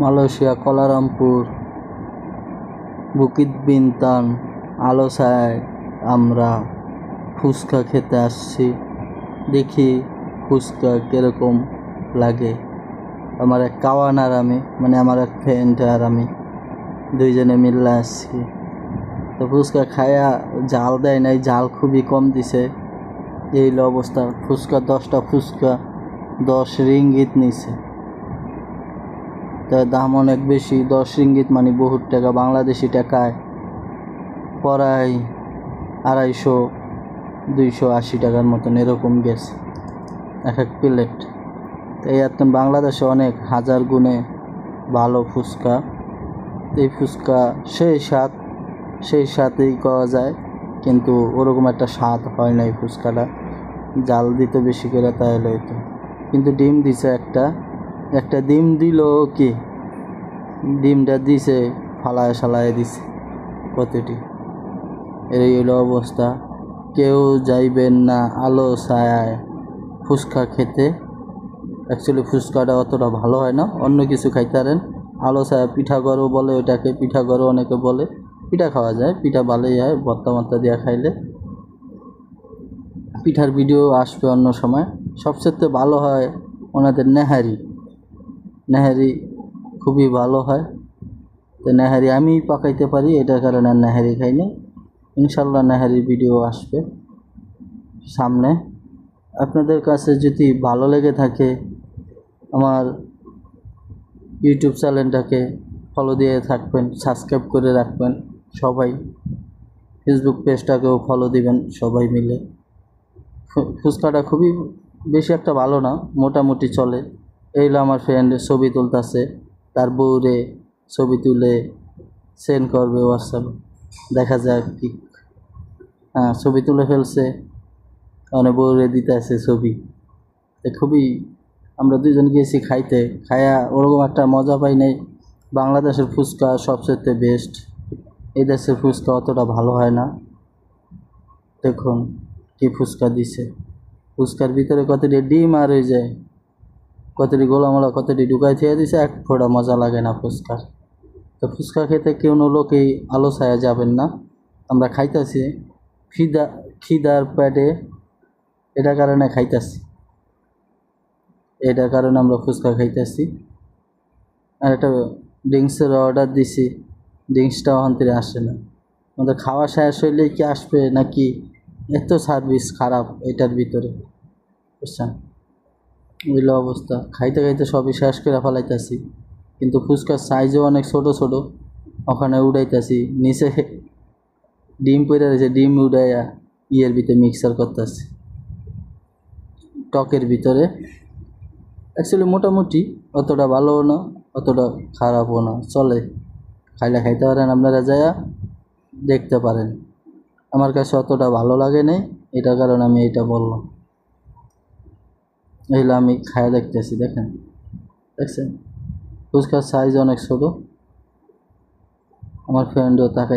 Malaysia কলারামপুর Bukit বিনতান আলোসায় আমরা ফুচকা খেতে আসছি। দেখি ফুচকা কীরকম লাগে। আমার এক কাওয়ান আর আমি মানে আমার এক ফ্রেন্ড আর আমি দুইজনে মিললে আসছি। তো ফুচকা খায়া জাল দেয় নাই, জাল খুবই কম দিছে। এই অবস্থা। ফুচকা দশটা ফুচকা, দশ রিঙ্গিত নিছে। তার দাম অনেক বেশি। দশ রিঙ্গিত মানে বহুত টাকা বাংলাদেশি টাকায়। প্রায় আড়াইশো, দুইশো আশি টাকার মতন এরকম গেছে এক এক প্লেট। এই এখন বাংলাদেশে অনেক হাজার গুণে ভালো ফুচকা। এই ফুচকা সেই স্বাদ, সেই স্বাদেই করা যায়। কিন্তু ওরকম একটা স্বাদ হয় না এই ফুচকাটা। জাল দিতে বেশি করে তাই হইতো কিন্তু ডিম দিছে একটা। একটা ডিম দিল কি? ডিমটা দিছে, ফালায় সালায় দিছে কতটি? এই হলো অবস্থা। কেউ যাইবেন না আলো ছায়ায়। ফুচকা খেতে। অ্যাকচুয়ালি ফুচকাটা অতটা ভালো হয় না, অন্য কিছু খাইতে পারেন আলো ছায়া পিঠা গরো বলে, ওটাকে পিঠা গরো অনেকে বলে। পিঠা খাওয়া যায়, পিঠা ভালোই হয়, ভর্তা মর্তা দিয়া খাইলে। পিঠার ভিডিও আসবে অন্য সময়। সবচেয়ে ভালো হয় ওনাদের নেহারি। নেহারি খুবই ভালো হয়। তো নেহারি আমি পাকাইতে পারি, এটার কারণে আর নেহারি খাইনি। ইনশাল্লাহ নেহারির ভিডিও আসবে সামনে। আপনাদের কাছে যদি ভালো লেগে থাকে, আমার ইউটিউব চ্যানেলটাকে ফলো দিয়ে থাকবেন সাবস্ক্রাইব করে রাখবেন, সবাই ফেসবুক পেজটাকেও ফলো দিবেন, সবাই মিলে। ফুচকাটা খুবই বেশি একটা ভালো না, মোটামুটি চলে। এই আমার ফ্রেন্ড ছবি তুলতেছে। তার বউরে ছবি তুলে সেন্ড করবে হোয়াটসঅ্যাপে দেখা যাক কি হ্যাঁ ছবি তুলে ফেলছে। মানে বউরে দিতে আছে ছবি খুবই আমরা দুজন গিয়েছি খাইতে। খায়া ওরকম একটা মজা পাই নাই। বাংলাদেশের ফুচকা সবচেয়ে বেস্ট এই দেশের ফুচকা অতটা ভালো হয় না। দেখুন কি ফুচকা দিছে। ফুচকার ভিতরে কতটা ডিম আর হয়ে যায় কতটি গোলামোলা কতটি ঢুকাই থেকে দিছে, এক ফোঁটা মজা লাগে না ফুচকার তো ফুচকা খেতে কেউ লোকেই আলো ছায়া যাবেন না। আমরা খাইতেছি, খিদা, খিদার পেটে এটা কারণে খাইতেছি। এটার কারণে আমরা ফুচকা খাইতেছি। আর একটা ড্রিঙ্কসের অর্ডার দিছি ড্রিঙ্কসটা অন্তরে আসে না। আমাদের খাওয়া শেষ হইলে কি আসবে নাকি? এত সার্ভিস খারাপ এটার ভিতরে, বুঝছেন? বুঝলো অবস্থা। খাইতে খাইতে সবই শেষ করে ফেলাইতেছি। কিন্তু ফুচকার সাইজও অনেক ছোট ছোট। ওখানে উড়াইতেছি। নিচে ডিম পড়ে রয়েছে, ডিম উড়াইয়া ইয়ের ভিতরে মিক্সার করতেছি। টকের ভিতরে। অ্যাকচুয়ালি মোটামুটি অতটা ভালোও না, অতটা খারাপও না। চলে। খাইলে খাইতে পারেন আপনারা যায়া, দেখতে পারেন। আমার কাছে অতটা ভালো লাগে নাই, এটার কারণে আমি এটা বললাম। এইগুলো আমি খায়া দেখতেছি দেখেন। দেখছেন? ফুচকার সাইজ অনেক ছোটো। আমার ফ্রেন্ডও তাকাই